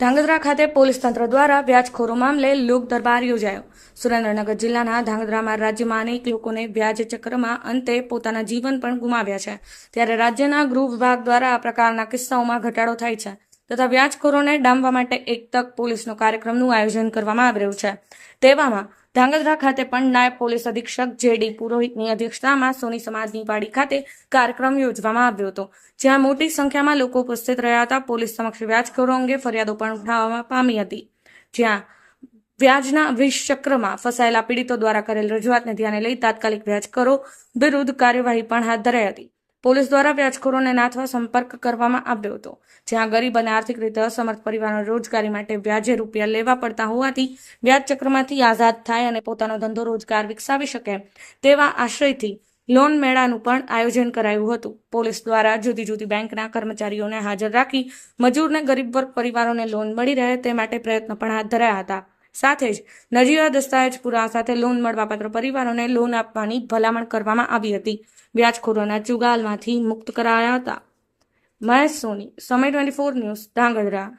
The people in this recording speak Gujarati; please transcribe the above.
ધાંગધ્રા ખાતે પોલીસ તંત્ર દ્વારા વ્યાજખોરો મામલે લોક દરબાર યોજાયો. સુરેન્દ્રનગર જિલ્લાના ધાંગધ્રામાં રાજ્યમાં અનેક લોકોને વ્યાજ ચક્રમાં અંતે પોતાના જીવન પણ ગુમાવ્યા છે. ત્યારે રાજ્યના ગૃહ વિભાગ દ્વારા આ પ્રકારના કિસ્સાઓમાં ઘટાડો થાય છે તથા વ્યાજખોરોને ડામવા માટે એક તક પોલીસનો કાર્યક્રમનું આયોજન કરવામાં આવી રહ્યું છે. તેવામાં ધાંગધ્રા ખાતે પણ નાયબ પોલીસ અધિક્ષક જે ડી પુરોહિતની અધ્યક્ષતામાં સોની સમાજની પાડી ખાતે કાર્યક્રમ યોજવામાં આવ્યો હતો, જ્યાં મોટી સંખ્યામાં લોકો ઉપસ્થિત રહ્યા હતા. પોલીસ સમક્ષ વ્યાજખોરો અંગે ફરિયાદો પણ ઉઠાવવામાં પામી હતી, જ્યાં વ્યાજના વિષચક્રમાં ફસાયેલા પીડિતો દ્વારા કરેલ રજૂઆતને ધ્યાને લઈ તાત્કાલિક વ્યાજકરો વિરુદ્ધ કાર્યવાહી પણ હાથ ધરાઈ હતી. પોલીસ દ્વારા વ્યાજખોરોને નાથવા સંપર્ક કરવામાં આવ્યો હતો, જ્યાં ગરીબ અને આર્થિક રીતે અસમર્થ પરિવારો રોજગારી માટે વ્યાજે રૂપિયા લેવા પડતા હોવાથી વ્યાજ ચક્રમાંથી આઝાદ થાય અને પોતાનો ધંધો રોજગાર વિકસાવી શકે તેવા આશ્રયથી લોન મેળાનું પણ આયોજન કરાયું હતું. પોલીસ દ્વારા જુદી જુદી બેંકના કર્મચારીઓને હાજર રાખી મજૂરને ગરીબ વર્ગ પરિવારોને લોન મળી રહે તે માટે પ્રયત્નો પણ હાથ ધરાયા હતા. સાથે જ નજીવા દસ્તાવેજ પુરાવા સાથે લોન મળવાપાત્ર પરિવારોને લોન આપવાની ભલામણ કરવામાં આવી હતી. વ્યાજખોરોના ચુગાલમાંથી મુક્ત કરાયા હતા. મહેશ સોની, સમય ટ્વેન્ટી ફોર ન્યૂઝ ધાંગધ્રા.